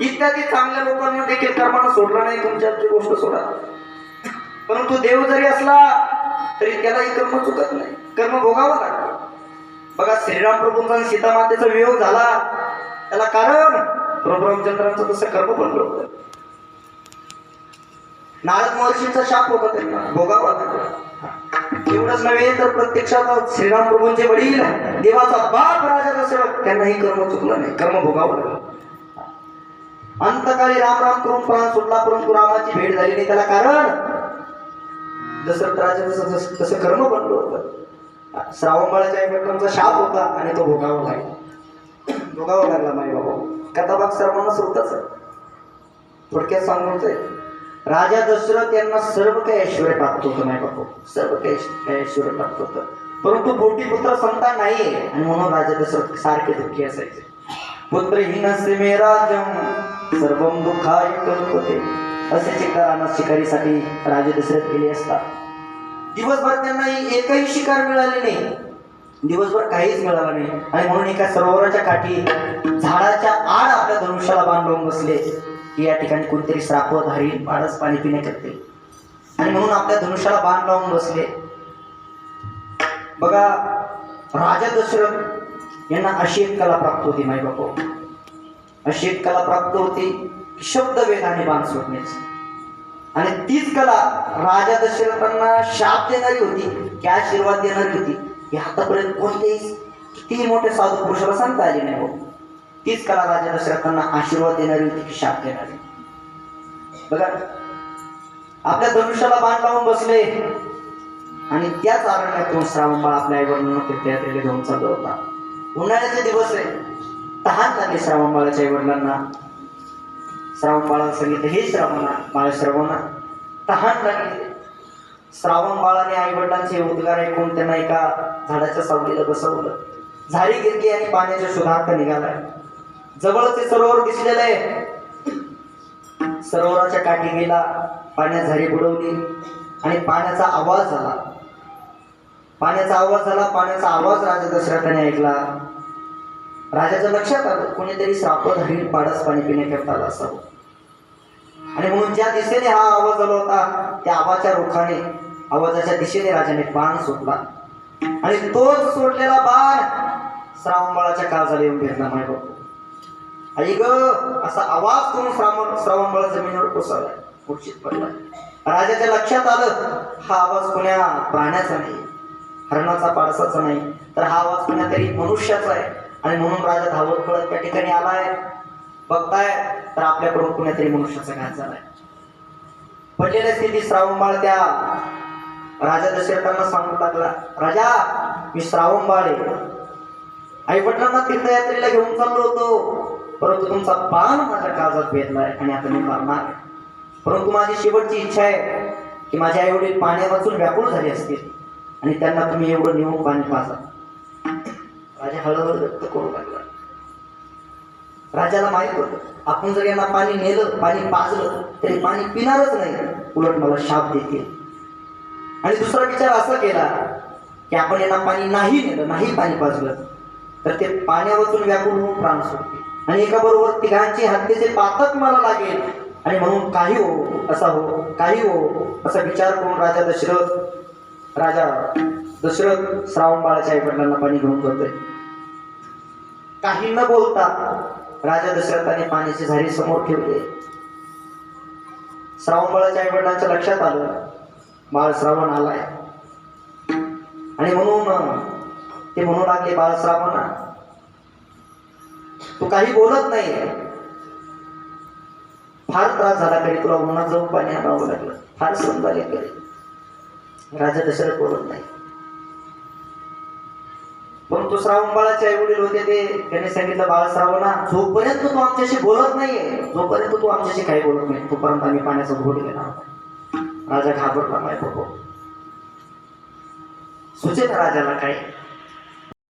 इत्यादी चांगल्या लोकांना देखील कर्मानं सोडला नाही तुमच्याची गोष्ट सोडा. परंतु देव जरी असला तरी त्यालाही कर्म चुकत नाही. कर्म भोगावं लागतं. बघा श्रीराम प्रभूंचा आणि सीता मातेचा वियोग झाला. त्याला कारण प्रभू रामचंद्रांचं तसं कर्म बनलं होतं नारद महर्षींचा शाप होता त्यांना. भोगावा लागला एवढंच नव्हे तर प्रत्यक्षात श्रीराम प्रभूंचे वडील देवाचा बाप राजा दशरथ त्यांनाही कर्म चुकलं नाही कर्म भोगावलं अंतकाळी राम राम करून प्राण सुटला परंतु रामाची भेट झाली नाही त्याला कारण? दशरथ राजा जसं तसं कर्म बनलो होतं. श्रावण बाळाच्या शाप होता आणि तो भोगावा लागला. भोगावा लागला माई बाबा कथाभाग सर्वांना श्रोताच थोडक्यात सांगून राजा दशरथ यांना सर्व काही ऐश्वर प्राप्त होतं नाही बाबा हो? सर्व काही ऐश्वर प्राप्त होतं. परंतु पोटी पुत्र संतान नाही आणि म्हणून राजा दशरथ सारखे दुःखी असायचे. पुत्रहीनस्य मे राजम सर्वम दुःखाय होते असे शिकारांना शिकारीसाठी राजे दशरथ गेले असतात. दिवसभर त्यांना एकही शिकार मिळाली नाही. दिवसभर काहीच मिळालं नाही. आणि म्हणून एका सरोवराच्या काठी झाडाच्या आड आपल्या धनुष्याला बांधून बसले. की या ठिकाणी कोणतरी श्रापधारी पाडच पाणी पिणे करते. आणि म्हणून आपल्या धनुष्याला बाण लावून बसले. बघा राजा दशरथ यांना अशी एक कला प्राप्त होती माई बापो. अशी एक कला प्राप्त होती की शब्द वेगाने बाण सोडण्याची. आणि तीच कला राजा दशरथांना शाप देणारी होती की आशीर्वाद देणारी होती. की आतापर्यंत कोणतेही कितीही मोठे साधू पुरुषाला सांगता आले नाही हो. तीच कला राजा दशरथांना आशीर्वाद देणारी होती की शाप देणारी. बघा आपल्या धनुष्याला बाण लावून बसले आणि त्याच आरण्यातून श्रावण बाळ आपल्या आईवडिलांना तीर्थयात्रेला घेऊन चालू होता. उन्हाळ्याचे दिवस आहे. तहान झाले श्रावण बाळाच्या आईवडिलांना. श्रावण बाळाला सांगितलं हे श्रावणा बाळ श्रवणा तहान लागली श्रावण बाळाने आईवडिलांचे उद्गार ऐकून त्यांना एका झाडाच्या सावलीला बसवलं. झाडी गिरकी आणि पाण्याच्या शोधार्थ निघाला जवळच ते सरोवर दिसलेलं आहे सरोवराच्या काठी गेला पाण्यात झाडी बुडवली आणि पाण्याचा आवाज झाला. पाण्याचा आवाज झाला पाण्याचा आवाज राजा दशरथाने ऐकला. राजाच्या लक्षात आलं कोणीतरी श्रापधारी पाडस पाणी पिण्याकरता आला असावं आणि म्हणून ज्या दिशेने हा आवाज आला होता त्या आवाजाच्या रुखाने आवाजाच्या दिशेने राजाने बाण सोडला. आणि तोच सोडलेला बाण श्रावण बाळाच्या काळजाला येऊन भेटला माय बापू. आई ग असा आवाज करून श्रावण श्रावणबाळ जमिनीवर कोसळला. मूर्छित पडला. राजाच्या लक्षात आलं हा आवाज कोण्या प्राण्याचा नाही हरणाचा पाडसाचा नाही. तर हा आवाज कोण्या मनुष्याचा आहे. आणि म्हणून राजा धावत पळत त्या ठिकाणी आलाय. बघताय तर आपल्याकडून कुणीतरी मनुष्याचा घात झालाय. पडलेल्या स्थिती श्रावणबाळ त्या राजा दशरथांना सांगू लागला राजा मी श्रावणबाळ आहे. आई वडिलांना तीर्थयात्रेला घेऊन चाललो होतो. परंतु तुमचा पान माझ्या काळजात आहे आणि आता मी मारणार परंतु माझी शेवटची इच्छा आहे की माझे आई वडील पाण्या वाचून व्याकुळ झाले असतील आणि त्यांना तुम्ही एवढं नेऊन पाणी पाजा. राजा हळूहळू व्यक्त करू लागला. राजाला माहीत होतं आपण जर यांना पाणी नेलं पाणी पाजलं तरी पाणी पिणारच नाही उलट मला शाप देतील. आणि दुसरा विचार असा केला की आपण यांना पाणी नाही नेलं नाही पाणी पाजलं तर ते पाण्यावरून व्याकुळ होऊन प्राण सोडतील. आणि एका बरोबर तिघांची हत्येचे पातक मला लागेल. आणि म्हणून काही हो असा हो काही हो असा विचार करून राजा दशरथ राजा दशरथ श्रावण बाळाच्या आई वडिलांना पाणी घेऊन जातोय काही न बोलता राजा दशरथाने पाण्याची झारी समोर ठेवली. श्रावण बाळाच्या आई वडिलांच्या लक्षात आलं बाळ श्रावण आलाय. आणि म्हणून ते म्हणू लागले बाळ श्रावणा तू काही बोलत नाही. फार त्रास झाला तरी तुला उन्हात जाऊन पाणी आणावं लागलं. फार सण झाले तरी राजा दशरथ बोलत नाही. परंतु श्रावण बाळाचे आई वडील होते ते त्याने सांगितलं बाळा श्रावणा जोपर्यंत तू आमच्याशी बोलत नाहीये जोपर्यंत तू आमच्याशी काही बोलत नाही तोपर्यंत आम्ही पाण्याचा घोट घेणार राजा घाबरला माय बघू. सुचेत राजाला काय